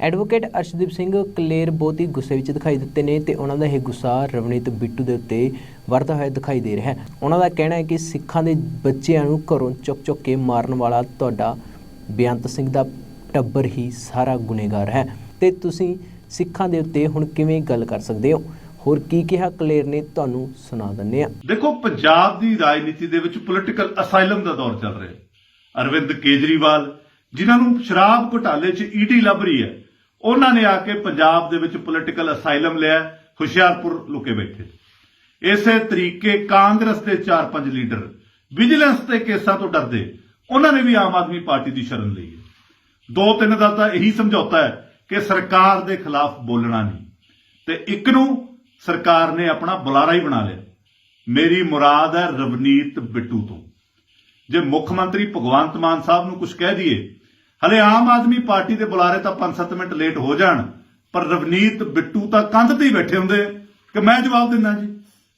Advocate Arshdeep Singh Kaler ਬਹੁਤ ਹੀ ਗੁੱਸੇ ਵਿੱਚ ਦਿਖਾਈ ਦਿੱਤੇ ਨੇ ਤੇ ਉਹਨਾਂ ਦਾ ਇਹ ਗੁੱਸਾ ਰਵਨੀਤ ਬਿੱਟੂ ਦੇ ਉੱਤੇ ਵਰਤਾ ਹੋਇਆ ਦਿਖਾਈ ਦੇ ਰਿਹਾ ਹੈ। ਉਹਨਾਂ ਦਾ ਕਹਿਣਾ ਹੈ ਕਿ ਸਿੱਖਾਂ ਦੇ ਬੱਚਿਆਂ ਨੂੰ ਘਰੋਂ ਚੁੱਕ-ਚੁੱਕ ਕੇ ਮਾਰਨ ਵਾਲਾ ਤੁਹਾਡਾ ਬੇਅੰਤ ਸਿੰਘ ਦਾ ਟੱਬਰ ਹੀ ਸਾਰਾ ਗੁਨੇਗਾਰ ਹੈ। ਤੇ ਤੁਸੀਂ ਸਿੱਖਾਂ ਦੇ ਉੱਤੇ ਹੁਣ ਕਿਵੇਂ ਗੱਲ ਕਰ ਸਕਦੇ ਹੋ? ਹੋਰ ਕੀ ਕਿਹਾ ਕਲੇਰ ਨੇ? ਤੁਹਾਨੂੰ ਸੁਣਾ ਦਿੰਨੇ ਆ ਦੇਖੋ, ਪੰਜਾਬ ਦੀ ਰਾਜਨੀਤੀ ਦੇ ਵਿੱਚ ਪੋਲਿਟੀਕਲ ਅਸਾਈਲਮ ਦਾ ਦੌਰ ਚੱਲ ਰਿਹਾ ਹੈ। ਅਰਵਿੰਦ ਕੇਜਰੀਵਾਲ, ਜਿਨ੍ਹਾਂ ਨੂੰ ਸ਼ਰਾਬ ਘੁਟਾਲੇ 'ਚ ਈਡੀ ਲੱਭ ਰਹੀ ਹੈ ਉਹਨਾਂ ਨੇ ਆ ਕੇ ਪੰਜਾਬ ਦੇ ਵਿੱਚ ਪੋਲਿਟੀਕਲ ਅਸਾਈਲਮ ਲਿਆ, ਹੁਸ਼ਿਆਰਪੁਰ ਲੁਕੇ ਬੈਠੇ। ਇਸੇ ਤਰੀਕੇ ਕਾਂਗਰਸ ਦੇ 4-5 ਲੀਡਰ ਵਿਜੀਲੈਂਸ ਦੇ ਕੇਸਾਂ ਤੋਂ ਡਰਦੇ, ਉਹਨਾਂ ਨੇ ਵੀ ਆਮ ਆਦਮੀ ਪਾਰਟੀ ਦੀ ਸ਼ਰਨ ਲਈ ਹੈ। ਦੋ ਤਿੰਨ ਦਾ ਤਾਂ ਇਹੀ ਸਮਝੌਤਾ ਹੈ ਕਿ ਸਰਕਾਰ ਦੇ ਖਿਲਾਫ ਬੋਲਣਾ ਨਹੀਂ। ਤੇ ਇੱਕ ਨੂੰ ਸਰਕਾਰ ਨੇ ਆਪਣਾ ਬੁਲਾਰਾ ਹੀ ਬਣਾ ਲਿਆ। ਮੇਰੀ ਮੁਰਾਦ ਹੈ ਰਵਨੀਤ ਬਿੱਟੂ ਤੋਂ। ਜੇ ਮੁੱਖ ਮੰਤਰੀ ਭਗਵੰਤ ਮਾਨ ਸਾਹਿਬ ਨੂੰ ਕੁਝ ਕਹਿ ਦਈਏ ਹਲੇ ਆਮ ਆਦਮੀ ਪਾਰਟੀ ਦੇ ਬੁਲਾਰੇ ਤਾਂ 5-7 ਮਿੰਟ ਲੇਟ ਹੋ ਜਾਣ, ਪਰ ਰਵਨੀਤ, ਬਿੱਟੂ ਤਾਂ ਕੰਧ ਤੇ ਹੀ ਬੈਠੇ ਹੁੰਦੇ ਕਿ ਮੈਂ ਜਵਾਬ ਦਿੰਦਾ ਜੀ।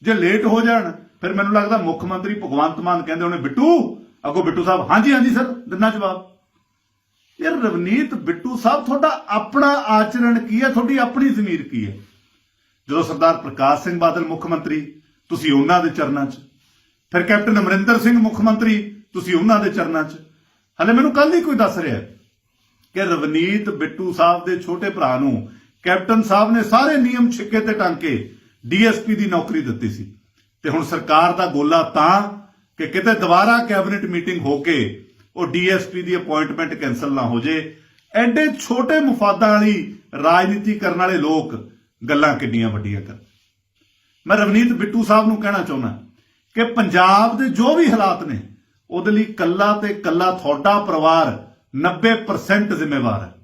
ਜੇ ਲੇਟ ਹੋ ਜਾਣ, ਫਿਰ ਮੈਨੂੰ ਲੱਗਦਾ ਮੁੱਖ ਮੰਤਰੀ ਭਗਵੰਤ ਮਾਨ ਕਹਿੰਦੇ ਹੋਣੇ, ਬਿੱਟੂ, ਅੱਗੋਂ ਬਿੱਟੂ ਸਾਹਿਬ, ਹਾਂਜੀ ਹਾਂਜੀ ਸਰ, ਦਿੰਦਾ ਜਵਾਬ। ਯਾਰ ਰਵਨੀਤ, ਬਿੱਟੂ ਸਾਹਿਬ, ਤੁਹਾਡਾ ਆਪਣਾ ਆਚਰਣ ਕੀ ਹੈ? ਤੁਹਾਡੀ ਆਪਣੀ ਜ਼ਮੀਰ ਕੀ ਹੈ? ਜਦੋਂ ਸਰਦਾਰ ਪ੍ਰਕਾਸ਼ ਸਿੰਘ ਬਾਦਲ ਮੁੱਖ ਮੰਤਰੀ, ਤੁਸੀਂ ਉਹਨਾਂ ਦੇ ਚਰਨਾਂ 'ਚ। ਫਿਰ ਕੈਪਟਨ ਅਮਰਿੰਦਰ ਸਿੰਘ ਮੁੱਖ ਮੰਤਰੀ, ਤੁਸੀਂ ਉਹਨਾਂ ਦੇ ਚਰਨਾਂ 'ਚ। ਹਲੇ ਮੈਨੂੰ ਕੱਲ ਹੀ ਕੋਈ ਦੱਸ ਰਿਹਾ ਕਿ ਰਵਨੀਤ ਬਿੱਟੂ ਸਾਹਿਬ ਦੇ ਛੋਟੇ ਭਰਾ ਨੂੰ ਕੈਪਟਨ ਸਾਹਿਬ ਨੇ ਸਾਰੇ ਨਿਯਮ ਛਿੱਕੇ ਤੇ ਟੰਗ ਕੇ ਡੀਐਸਪੀ ਦੀ ਨੌਕਰੀ ਦਿੱਤੀ ਸੀ। ਤੇ ਹੁਣ ਸਰਕਾਰ ਦਾ ਗੋਲਾ ਤਾਂ ਕਿ ਕਿਤੇ ਦੁਬਾਰਾ ਕੈਬਨਿਟ ਮੀਟਿੰਗ ਹੋ ਕੇ ਉਹ ਡੀਐਸਪੀ ਦੀ ਅਪਾਇੰਟਮੈਂਟ ਕੈਨਸਲ ਨਾ ਹੋ ਜੇ। ਐਡੇ ਛੋਟੇ ਮੁਫਾਦਾਂ ਵਾਲੀ ਰਾਜਨੀਤੀ ਕਰਨ ਵਾਲੇ ਲੋਕ ਗੱਲਾਂ ਕਿੰਨੀਆਂ ਵੱਡੀਆਂ ਕਰ ਮੈਂ ਰਵਨੀਤ ਬਿੱਟੂ ਸਾਹਿਬ ਨੂੰ ਕਹਿਣਾ ਚਾਹੁੰਦਾ ਕਿ ਪੰਜਾਬ ਦੇ ਜੋ ਵੀ ਹਾਲਾਤ ਨੇ ਉਹਦੇ ਲਈ ਕੱਲਾ ਤੇ ਕੱਲਾ ਤੁਹਾਡਾ ਪਰਿਵਾਰ 90% ਜ਼ਿੰਮੇਵਾਰ ਹੈ।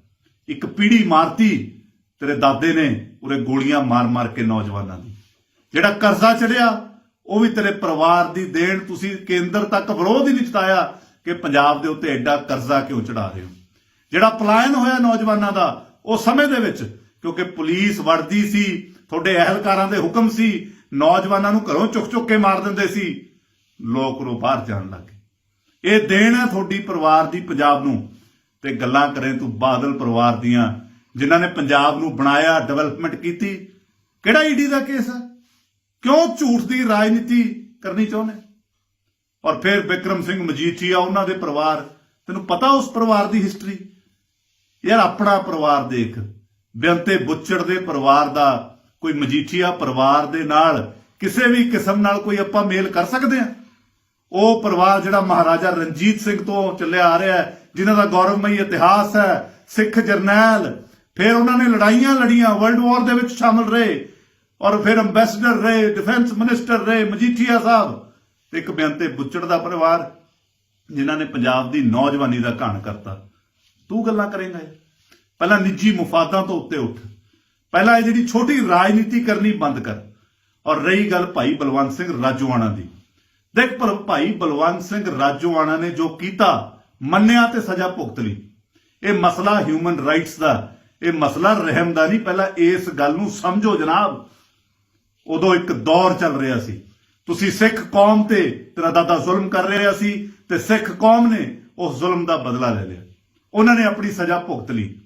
ਇੱਕ ਪੀੜੀ ਮਾਰਤੀ, ਤੇਰੇ ਦਾਦੇ ਨੇ ਉਰੇ ਗੋਲੀਆਂ ਮਾਰ-ਮਾਰ ਕੇ ਨੌਜਵਾਨਾਂ ਦੀ। ਜਿਹੜਾ ਕਰਜ਼ਾ ਚੜਿਆ, ਉਹ ਵੀ ਤੇਰੇ ਪਰਿਵਾਰ ਦੀ ਦੇਣ। ਤੁਸੀਂ ਕੇਂਦਰ ਤੱਕ ਵਿਰੋਧ ਹੀ ਨਹੀਂ ਜਤਾਇਆ ਕਿ ਪੰਜਾਬ ਦੇ ਉੱਤੇ ਐਡਾ ਕਰਜ਼ਾ ਕਿਉਂ ਚੜਾ ਰਹੇ ਹੋ। ਜਿਹੜਾ ਪਲਾਇਨ ਹੋਇਆ ਨੌਜਵਾਨਾਂ ਦਾ, ਉਹ ਸਮੇਂ ਦੇ ਵਿੱਚ, ਕਿਉਂਕਿ ਪੁਲਿਸ ਵੜਦੀ ਸੀ, ਤੁਹਾਡੇ ਅਹਿਲਕਾਰਾਂ ਦੇ ਹੁਕਮ ਸੀ, ਨੌਜਵਾਨਾਂ ਨੂੰ ਘਰੋਂ ਚੁੱਕ-ਚੁੱਕ ਕੇ ਮਾਰ ਦਿੰਦੇ ਸੀ। ਲੋਕ ਰੋ ਬਾਹਰ ਜਾਣ ਲੱਗੇ ਇਹ ਦੇਣ ਹੈ ਤੁਹਾਡੀ ਪਰਿਵਾਰ ਦੀ ਪੰਜਾਬ ਨੂੰ। ਤੇ ਗੱਲਾਂ ਕਰੇ ਤੂੰ ਬਾਦਲ ਪਰਿਵਾਰ ਦੀਆਂ, ਜਿਨ੍ਹਾਂ ਨੇ ਪੰਜਾਬ ਨੂੰ ਬਣਾਇਆ, ਡਿਵੈਲਪਮੈਂਟ ਕੀਤੀ। ਕਿਹੜਾ ਈਡੀ ਦਾ ਕੇਸ ਹੈ? ਕਿਉਂ ਝੂਠ ਦੀ ਰਾਜਨੀਤੀ ਕਰਨੀ ਚਾਹੁੰਦੇ? ਔਰ ਫਿਰ ਵਿਕਰਮ ਸਿੰਘ ਮਜੀਠੀਆ, ਉਹਨਾਂ ਦੇ ਪਰਿਵਾਰ। ਤੈਨੂੰ ਪਤਾ ਉਸ ਪਰਿਵਾਰ ਦੀ ਹਿਸਟਰੀ ਯਾਰ ਆਪਣਾ ਪਰਿਵਾਰ ਦੇਖ। ਬੇਅੰਤੇ ਬੁੱਚੜ ਦੇ ਪਰਿਵਾਰ ਦਾ ਕੋਈ ਮਜੀਠੀਆ ਪਰਿਵਾਰ ਦੇ ਨਾਲ ਕਿਸੇ ਵੀ ਕਿਸਮ ਨਾਲ ਕੋਈ ਆਪਾਂ ਮੇਲ ਕਰ ਸਕਦੇ ਆ ਉਹ ਪਰਿਵਾਰ ਜਿਹੜਾ ਮਹਾਰਾਜਾ ਰਣਜੀਤ ਸਿੰਘ ਤੋਂ ਚੱਲਿਆ ਆ ਰਿਹਾ ਹੈ, ਜਿਨ੍ਹਾਂ ਦਾ ਗੌਰਵਮਈ ਇਤਿਹਾਸ ਹੈ, ਸਿੱਖ ਜਰਨੈਲ, ਫਿਰ ਉਹਨਾਂ ਨੇ ਲੜਾਈਆਂ ਲੜੀਆਂ ਵਰਲਡ ਵਾਰ ਦੇ ਵਿੱਚ ਸ਼ਾਮਲ ਰਹੇ, ਔਰ ਫਿਰ ਅੰਬੈਸਡਰ ਰਹੇ ਡਿਫੈਂਸ ਮਿਨਿਸਟਰ ਰਹੇ, ਮਜੀਠੀਆ ਸਾਹਿਬ, ਤੇ ਇੱਕ ਬੇਅੰਤੇ ਬੁੱਚੜ ਦਾ ਪਰਿਵਾਰ, ਜਿਨ੍ਹਾਂ ਨੇ ਪੰਜਾਬ ਦੀ ਨੌਜਵਾਨੀ ਦਾ ਘਾਣ ਕਰਤਾ। ਤੂੰ ਗੱਲਾਂ ਕਰੇਂਗਾ ਇਹ? ਪਹਿਲਾਂ ਨਿੱਜੀ ਮੁਫਾਦਾਂ ਤੋਂ ਉੱਤੇ ਉੱਠ। ਪਹਿਲਾਂ ਇਹ ਜਿਹੜੀ ਛੋਟੀ ਰਾਜਨੀਤੀ ਕਰਨੀ ਬੰਦ ਕਰ। ਔਰ ਰਹੀ ਗੱਲ ਭਾਈ ਬਲਵੰਤ ਸਿੰਘ ਰਾਜੋਆਣਾ ਦੀ। ਦੇਖ ਪਰ ਭਾਈ ਬਲਵੰਤ ਸਿੰਘ ਰਾਜੋਆਣਾ ਨੇ ਜੋ ਕੀਤਾ, ਮੰਨਿਆ ਤੇ ਸਜ਼ਾ ਭੁਗਤ ਲਈ। ਇਹ ਮਸਲਾ ਹਿਊਮਨ ਰਾਈਟਸ ਦਾ, ਇਹ ਮਸਲਾ ਰਹਿਮ ਦਾ ਨਹੀਂ, ਪਹਿਲਾਂ ਇਸ ਗੱਲ ਨੂੰ ਸਮਝੋ ਜਨਾਬ। ਉਦੋਂ ਇੱਕ ਦੌਰ ਚੱਲ ਰਿਹਾ ਸੀ। ਤੁਸੀਂ ਸਿੱਖ ਕੌਮ ਤੇ ਤੇਰਾ ਦਾਦਾ ਜ਼ੁਲਮ ਕਰ ਰਿਹਾ ਸੀ ਤੇ ਸਿੱਖ ਕੌਮ ਨੇ ਉਸ ਜ਼ੁਲਮ ਦਾ ਬਦਲਾ ਲੈ ਲਿਆ। ਉਹਨਾਂ ਨੇ ਆਪਣੀ ਸਜ਼ਾ ਭੁਗਤ ਲਈ।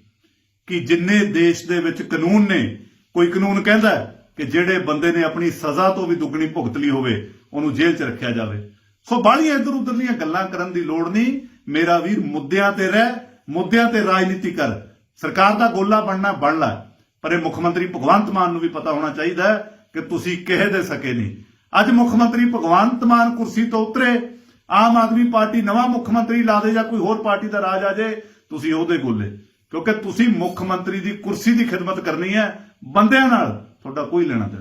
ਕਿ ਜਿੰਨੇ ਦੇਸ਼ ਦੇ ਵਿੱਚ ਕਾਨੂੰਨ ਨੇ, ਕੋਈ ਕਾਨੂੰਨ ਕਹਿੰਦਾ ਕਿ ਜਿਹੜੇ ਬੰਦੇ ਨੇ ਆਪਣੀ ਸਜ਼ਾ ਤੋਂ ਵੀ ਦੁੱਗਣੀ ਭੁਗਤ ਲਈ ਹੋਵੇ ਉਹਨੂੰ ਜੇਲ੍ਹ 'ਚ ਰੱਖਿਆ ਜਾਵੇ। ਸੋ ਬਾਹਲੀਆਂ ਇੱਧਰ ਉੱਧਰ ਦੀਆਂ ਗੱਲਾਂ ਕਰਨ ਦੀ ਲੋੜ ਨਹੀਂ। ਮੇਰਾ ਵੀਰ ਮੁੱਦਿਆਂ ਤੇ ਰਹਿ, ਮੁੱਦਿਆਂ ਤੇ ਰਾਜਨੀਤੀ ਕਰ। ਸਰਕਾਰ ਦਾ ਗੋਲਾ ਬਣਨਾ ਬਣ ਲੈ। ਪਰ ਇਹ ਮੁੱਖ ਮੰਤਰੀ ਭਗਵੰਤ ਮਾਨ ਨੂੰ ਵੀ ਪਤਾ ਹੋਣਾ ਚਾਹੀਦਾ ਹੈ ਕਿ ਤੁਸੀਂ ਕਿਹੇ ਦੇ ਸਕੇ ਨਹੀਂ। ਅੱਜ ਮੁੱਖ ਮੰਤਰੀ ਭਗਵੰਤ ਮਾਨ ਕੁਰਸੀ ਤੋਂ ਉਤਰੇ। ਆਮ ਆਦਮੀ ਪਾਰਟੀ ਨਵਾਂ ਮੁੱਖ ਮੰਤਰੀ ਲਾ ਦੇ ਜਾਂ ਕੋਈ ਹੋਰ ਪਾਰਟੀ ਦਾ ਰਾਜ ਆ ਜਾਏ, ਤੁਸੀਂ ਉਹਦੇ ਗੋਲੇ ਕਿਉਂਕਿ ਤੁਸੀਂ ਮੁੱਖ ਮੰਤਰੀ ਦੀ ਕੁਰਸੀ ਦੀ ਖਿਦਮਤ ਕਰਨੀ ਹੈ। ਬੰਦਿਆਂ ਨਾਲ ਤੁਹਾਡਾ ਕੋਈ ਲੈਣਾ ਦੇਣਾ